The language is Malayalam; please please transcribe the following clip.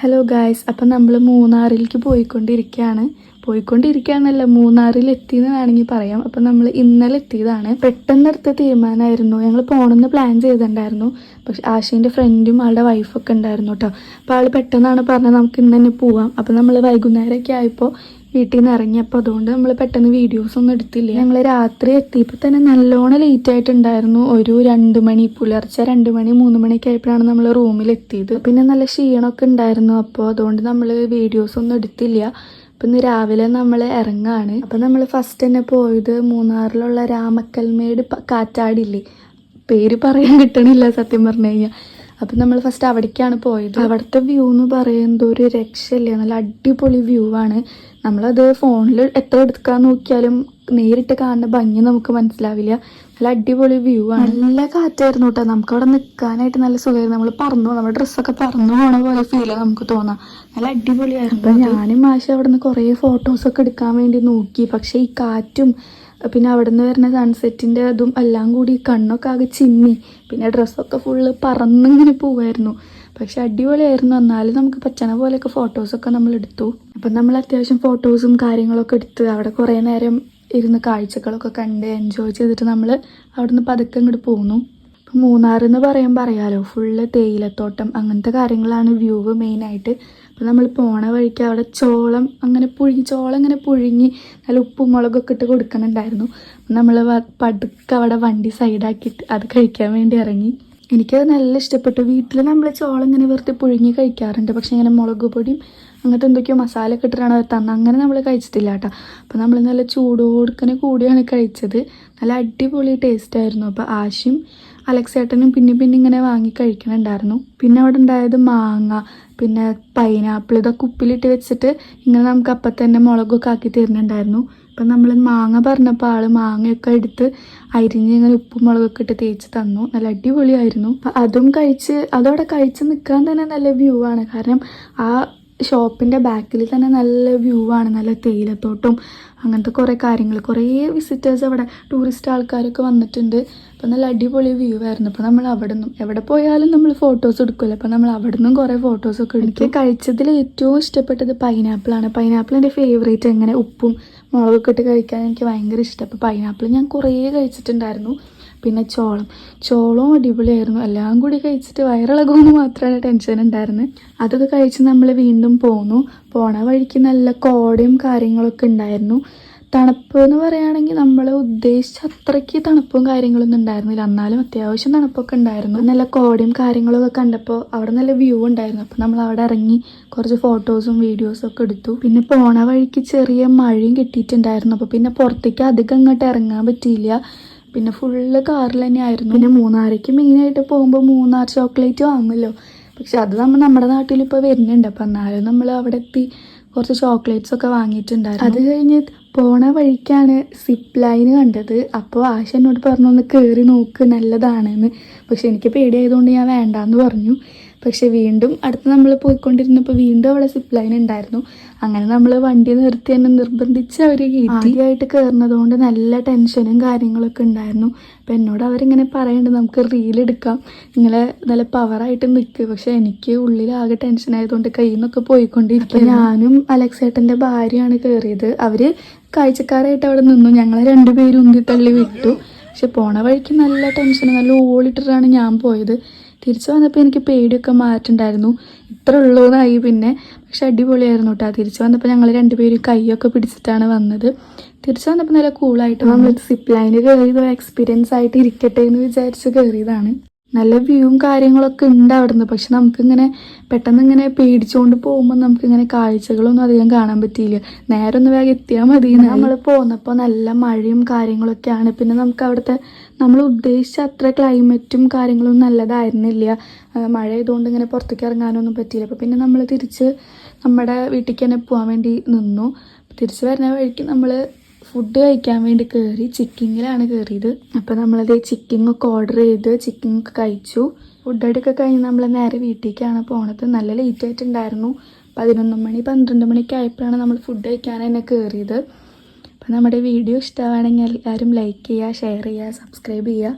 ഹലോ ഗായ്സ് അപ്പം നമ്മൾ മൂന്നാറിലേക്ക് പോയിക്കൊണ്ടിരിക്കുകയാണ് പോയിക്കൊണ്ടിരിക്കുകയാണല്ല മൂന്നാറിൽ എത്തിയെന്ന് വേണമെങ്കിൽ പറയാം. അപ്പം നമ്മൾ ഇന്നലെ എത്തിയതാണ് പെട്ടെന്ന് എടുത്ത തീരുമാനമായിരുന്നു. ഞങ്ങൾ പോകണമെന്ന് പ്ലാൻ ചെയ്തിട്ടുണ്ടായിരുന്നു. പക്ഷെ ആശീന്റെ ഫ്രണ്ടും ആളുടെ വൈഫൊക്കെ ഉണ്ടായിരുന്നു കേട്ടോ അപ്പോൾ ആൾ പെട്ടെന്നാണ് പറഞ്ഞത് നമുക്ക് ഇന്ന് തന്നെ പോവാം. അപ്പം നമ്മൾ വൈകുന്നേരമൊക്കെ ആയപ്പോൾ വീട്ടിൽ നിന്ന് ഇറങ്ങിയപ്പോൾ അതുകൊണ്ട് നമ്മൾ പെട്ടെന്ന് വീഡിയോസ് ഒന്നും എടുത്തില്ല. ഞങ്ങൾ രാത്രി എത്തിയപ്പോൾ തന്നെ നല്ലോണം ലേറ്റ് ആയിട്ടുണ്ടായിരുന്നു. ഒരു രണ്ട് മണി പുലർച്ചെ രണ്ട് മണി മൂന്ന് മണിയൊക്കെ ആയപ്പോഴാണ് നമ്മൾ റൂമിൽ എത്തിയത് പിന്നെ നല്ല ക്ഷീണമൊക്കെ ഉണ്ടായിരുന്നു. അപ്പോൾ അതുകൊണ്ട് നമ്മൾ വീഡിയോസ് ഒന്നും എടുത്തില്ല. അപ്പം ഇന്ന് രാവിലെ നമ്മൾ ഇറങ്ങാണ്. അപ്പം നമ്മൾ ഫസ്റ്റ് തന്നെ പോയത് മൂന്നാറിലുള്ള രാമക്കൽമേട് കാറ്റാടില്ലേ? പേര് പറയാൻ കിട്ടണില്ല സത്യം പറഞ്ഞു കഴിഞ്ഞാൽ അപ്പം നമ്മൾ ഫസ്റ്റ് അവിടേക്കാണ് പോയത്. അവിടുത്തെ വ്യൂ എന്ന് പറയുന്നത് ഒരു രക്ഷയില്ല. നല്ല അടിപൊളി വ്യൂ ആണ്. നമ്മളത് ഫോണിൽ എത്ര എടുക്കാൻ നോക്കിയാലും നേരിട്ട് കാണുന്ന ഭംഗി നമുക്ക് മനസ്സിലാവില്ല. നല്ല അടിപൊളി വ്യൂ ആണ്. നല്ല കാറ്റായിരുന്നു കേട്ടോ നമുക്ക് അവിടെ നിൽക്കാനായിട്ട് നല്ല സുഖമായിരുന്നു. നമ്മൾ പറന്നു നമ്മുടെ ഡ്രസ്സൊക്കെ പറഞ്ഞു പോണ പോലെ ഫീൽ നമുക്ക് തോന്നാം. നല്ല അടിപൊളിയായിരുന്നു അപ്പം ഞാനും മാഷ അവിടെ നിന്ന് കുറേ ഫോട്ടോസൊക്കെ എടുക്കാൻ വേണ്ടി നോക്കി. പക്ഷേ ഈ കാറ്റും പിന്നെ അവിടെ നിന്ന് വരുന്ന സൺസെറ്റിന്റെ അതും എല്ലാം കൂടി കണ്ണൊക്കെ ആകെ ചിമ്മി. പിന്നെ ഡ്രസ്സൊക്കെ ഫുള്ള് പറന്നിങ്ങനെ പോവായിരുന്നു. പക്ഷെ അടിപൊളിയായിരുന്നു. എന്നാലും നമുക്ക് പച്ചന പോലെയൊക്കെ ഫോട്ടോസൊക്കെ നമ്മൾ എടുത്തു. അപ്പം നമ്മൾ അത്യാവശ്യം ഫോട്ടോസും കാര്യങ്ങളൊക്കെ എടുത്ത് അവിടെ കുറേ നേരം ഇരുന്ന് കാഴ്ചകളൊക്കെ കണ്ട് എൻജോയ് ചെയ്തിട്ട് നമ്മൾ അവിടെ നിന്ന് പതുക്കെ ഇങ്ങോട്ട് പോന്നു. അപ്പം മൂന്നാർ എന്ന് പറയാൻ പറയാലോ ഫുള്ള് തേയിലത്തോട്ടം അങ്ങനത്തെ കാര്യങ്ങളാണ് വ്യൂ മെയിനായിട്ട് അപ്പം നമ്മൾ പോണ വഴിക്ക് അവിടെ ചോളം അങ്ങനെ പുഴുങ്ങി ചോളം ഇങ്ങനെ പുഴുങ്ങി നല്ല ഉപ്പും മുളകൊക്കെ ഇട്ട് കൊടുക്കുന്നുണ്ടായിരുന്നു. നമ്മൾ പടുക്ക അവിടെ വണ്ടി സൈഡാക്കിയിട്ട് അത് കഴിക്കാൻ വേണ്ടി ഇറങ്ങി. എനിക്കത് നല്ല ഇഷ്ടപ്പെട്ടു. വീട്ടിൽ നമ്മൾ ചോളം ഇങ്ങനെ വെറുതെ പുഴുങ്ങി കഴിക്കാറുണ്ട്. പക്ഷേ ഇങ്ങനെ മുളക് പൊടിയും അങ്ങനത്തെ എന്തൊക്കെയോ മസാല ഒക്കെ അത് തന്നെ. അങ്ങനെ നമ്മൾ കഴിച്ചിട്ടില്ല കേട്ടോ. അപ്പോൾ നമ്മൾ നല്ല ചൂടോടുക്കനെ കൂടിയാണ് കഴിച്ചത്. നല്ല അടിപൊളി ടേസ്റ്റ് ആയിരുന്നു. അപ്പോൾ ആശയും അലക്സേട്ടനും പിന്നെ പിന്നെ ഇങ്ങനെ വാങ്ങി കഴിക്കണുണ്ടായിരുന്നു. പിന്നെ അവിടെ ഉണ്ടായത് മാങ്ങ പിന്നെ പൈനാപ്പിൾ ഇതൊക്കെ ഉപ്പിലിട്ട് വെച്ചിട്ട് ഇങ്ങനെ നമുക്ക് അപ്പം തന്നെ മുളകൊക്കെ ആക്കി തരുന്നുണ്ടായിരുന്നു. അപ്പം നമ്മൾ മാങ്ങ പറഞ്ഞപ്പോൾ ആൾ മാങ്ങയൊക്കെ എടുത്ത് അരിഞ്ഞ് ഇങ്ങനെ ഉപ്പും മുളകൊക്കെ ഇട്ട് തേച്ച് തന്നു. നല്ല അടിപൊളിയായിരുന്നു. അപ്പം അതും കഴിച്ച് അതവിടെ കഴിച്ച് നിൽക്കാൻ തന്നെ നല്ല വ്യൂ ആണ്. കാരണം ആ ഷോപ്പിന്റെ ബാക്കിൽ തന്നെ നല്ല വ്യൂ ആണ് നല്ല തേയിലത്തോട്ടം അങ്ങനത്തെ കുറേ കാര്യങ്ങൾ. കുറേ വിസിറ്റേഴ്സ് അവിടെ ടൂറിസ്റ്റ് ആൾക്കാരൊക്കെ വന്നിട്ടുണ്ട്. അപ്പം നല്ല അടിപൊളി വ്യൂ ആയിരുന്നു. അപ്പോൾ നമ്മൾ അവിടെ നിന്നും എവിടെ പോയാലും നമ്മൾ ഫോട്ടോസ് എടുക്കുമല്ലോ അപ്പോൾ നമ്മൾ അവിടെ നിന്നും കുറേ ഫോട്ടോസൊക്കെ എനിക്ക് കഴിച്ചതിൽ ഏറ്റവും ഇഷ്ടപ്പെട്ടത് പൈനാപ്പിളാണ് പൈനാപ്പിൾ എന്റെ ഫേവറേറ്റ് എങ്ങനെ? ഉപ്പും മുളകൊക്കെ ഇട്ട് കഴിക്കാൻ എനിക്ക് ഭയങ്കര ഇഷ്ടം. അപ്പോൾ പൈനാപ്പിൾ ഞാൻ കുറേ കഴിച്ചിട്ടുണ്ടായിരുന്നു. പിന്നെ ചോളം. ചോളവും അടിപൊളിയായിരുന്നു. എല്ലാം കൂടി കഴിച്ചിട്ട് വയറിളകുമെന്ന് മാത്രമാണ് ടെൻഷൻ ഉണ്ടായിരുന്നത് അതൊക്കെ കഴിച്ച് നമ്മൾ വീണ്ടും പോന്നു. പോണ വഴിക്ക് നല്ല കോടയും കാര്യങ്ങളൊക്കെ ഉണ്ടായിരുന്നു. തണുപ്പ് എന്ന് പറയുകയാണെങ്കിൽ നമ്മൾ ഉദ്ദേശിച്ച അത്രയ്ക്ക് തണുപ്പും കാര്യങ്ങളൊന്നും ഉണ്ടായിരുന്നില്ല. എന്നാലും അത്യാവശ്യം തണുപ്പൊക്കെ ഉണ്ടായിരുന്നു. നല്ല കോടയും കാര്യങ്ങളൊക്കെ കണ്ടപ്പോൾ അവിടെ നല്ല വ്യൂ ഉണ്ടായിരുന്നു. അപ്പോൾ നമ്മൾ അവിടെ ഇറങ്ങി കുറച്ച് ഫോട്ടോസും വീഡിയോസും ഒക്കെ എടുത്തു. പിന്നെ പോണ വഴിക്ക് ചെറിയ മഴയും കിട്ടിയിട്ടുണ്ടായിരുന്നു. അപ്പോൾ പിന്നെ പുറത്തേക്ക് അധികം അങ്ങോട്ട് ഇറങ്ങാൻ പറ്റിയില്ല. പിന്നെ ഫുള്ള് കാറിൽ തന്നെ ആയിരുന്നു പിന്നെ മൂന്നാറേക്ക് മെയിനായിട്ട് പോകുമ്പോൾ മൂന്നാർ ചോക്ലേറ്റ് വാങ്ങുമല്ലോ. പക്ഷെ അത് നമ്മൾ നമ്മുടെ നാട്ടിൽ ഇപ്പോൾ വരുന്നുണ്ട്. അപ്പം എന്നാലും നമ്മൾ അവിടെ എത്തി കുറച്ച് ചോക്ലേറ്റ്സ് ഒക്കെ വാങ്ങിയിട്ടുണ്ടായിരുന്നു. അത് കഴിഞ്ഞ് പോണ വഴിക്കാണ് സിപ്പ് ലൈൻ കണ്ടത്. അപ്പോൾ ആശ എന്നോട് പറഞ്ഞു ഒന്ന് കയറി നോക്ക് നല്ലതാണെന്ന്. പക്ഷെ എനിക്ക് പേടിയായതുകൊണ്ട് ഞാൻ വേണ്ടാന്ന് പറഞ്ഞു. പക്ഷെ വീണ്ടും അടുത്ത് നമ്മൾ പോയിക്കൊണ്ടിരുന്നപ്പോൾ വീണ്ടും അവിടെ സിപ്പ് ലൈൻ ഉണ്ടായിരുന്നു. അങ്ങനെ നമ്മൾ വണ്ടി നിർത്തി എന്നെ നിർബന്ധിച്ച് അവർ ആദ്യമായിട്ട് കയറുന്നതുകൊണ്ട് നല്ല ടെൻഷനും കാര്യങ്ങളൊക്കെ ഉണ്ടായിരുന്നു. അപ്പം എന്നോട് അവരിങ്ങനെ പറയുന്നുണ്ട് നമുക്ക് റീൽ എടുക്കാം. ഇങ്ങനെ നല്ല പവറായിട്ട് നിൽക്കുക പക്ഷെ എനിക്ക് ഉള്ളിൽ ആകെ ടെൻഷൻ ആയതുകൊണ്ട് കയ്യിൽ നിന്നൊക്കെ പോയിക്കൊണ്ടിരിക്കും ഞാനും അലക്സേട്ടന്റെ ഭാര്യയാണ് കയറിയത്. അവർ കാഴ്ചക്കാരായിട്ട് അവിടെ നിന്നു. ഞങ്ങളെ രണ്ടുപേരും ഉന്തി തള്ളി വിട്ടു. പക്ഷെ പോണ വഴിക്ക് നല്ല ടെൻഷൻ നല്ല ഓളിട്ടിട്ടാണ് ഞാൻ പോയത്. തിരിച്ചു വന്നപ്പോൾ എനിക്ക് പേടിയൊക്കെ മാറ്റുണ്ടായിരുന്നു. ഇത്ര ഉള്ളൂന്നായി പിന്നെ. പക്ഷെ അടിപൊളിയായിരുന്നു കേട്ടോ തിരിച്ചു വന്നപ്പോൾ ഞങ്ങൾ രണ്ടുപേരും കൈയൊക്കെ പിടിച്ചിട്ടാണ് വന്നത്. തിരിച്ചു വന്നപ്പോൾ നല്ല കൂളായിട്ട് നമ്മൾ സിപ്പ് ലൈനിൽ കയറിയത് എക്സ്പീരിയൻസ് ആയിട്ട് ഇരിക്കട്ടെ എന്ന് വിചാരിച്ച് കയറിയതാണ് നല്ല വ്യൂവും കാര്യങ്ങളൊക്കെ ഉണ്ട് അവിടുന്ന്. പക്ഷെ നമുക്കിങ്ങനെ പെട്ടെന്ന് ഇങ്ങനെ പേടിച്ചുകൊണ്ട് പോകുമ്പോൾ നമുക്കിങ്ങനെ കാഴ്ചകളൊന്നും അധികം കാണാൻ പറ്റിയില്ല. നേരെ ഒന്ന് വേഗം എത്തിയാൽ മതി നമ്മൾ പോന്നപ്പോൾ നല്ല മഴയും കാര്യങ്ങളൊക്കെയാണ്. പിന്നെ നമുക്ക് അവിടുത്തെ നമ്മൾ ഉദ്ദേശിച്ച അത്ര ക്ലൈമറ്റും കാര്യങ്ങളൊന്നും നല്ലതായിരുന്നില്ല. മഴ ആയതുകൊണ്ട് ഇങ്ങനെ പുറത്തേക്ക് ഇറങ്ങാനൊന്നും പറ്റിയില്ല. അപ്പോൾ പിന്നെ നമ്മൾ തിരിച്ച് നമ്മുടെ വീട്ടിലേക്ക് തന്നെ പോകാൻ വേണ്ടി നിന്നു. തിരിച്ച് വരുന്ന വഴിക്ക് നമ്മൾ ഫുഡ് കഴിക്കാൻ വേണ്ടി കയറി ചിക്കിങ്ങിലാണ് കയറിയത് അപ്പോൾ നമ്മളത് ചിക്കിങ്ങൊക്കെ ഓർഡർ ചെയ്ത്. ചിക്കിങ്ങൊക്കെ കഴിച്ചു. ഫുഡ് എടുക്കുക കഴിഞ്ഞ് നമ്മൾ നേരെ വീട്ടിലേക്കാണ് പോണത്. നല്ല ലേറ്റ് ആയിട്ടുണ്ടായിരുന്നു. പതിനൊന്ന് മണി പന്ത്രണ്ട് മണിക്ക് ആയപ്പോഴാണ് നമ്മൾ ഫുഡ് കഴിക്കാൻ തന്നെ കയറിയത് അപ്പോൾ നമ്മുടെ വീഡിയോ ഇഷ്ടമാണെങ്കിൽ എല്ലാവരും ലൈക്ക് ചെയ്യുക ഷെയർ ചെയ്യുക സബ്സ്ക്രൈബ് ചെയ്യുക.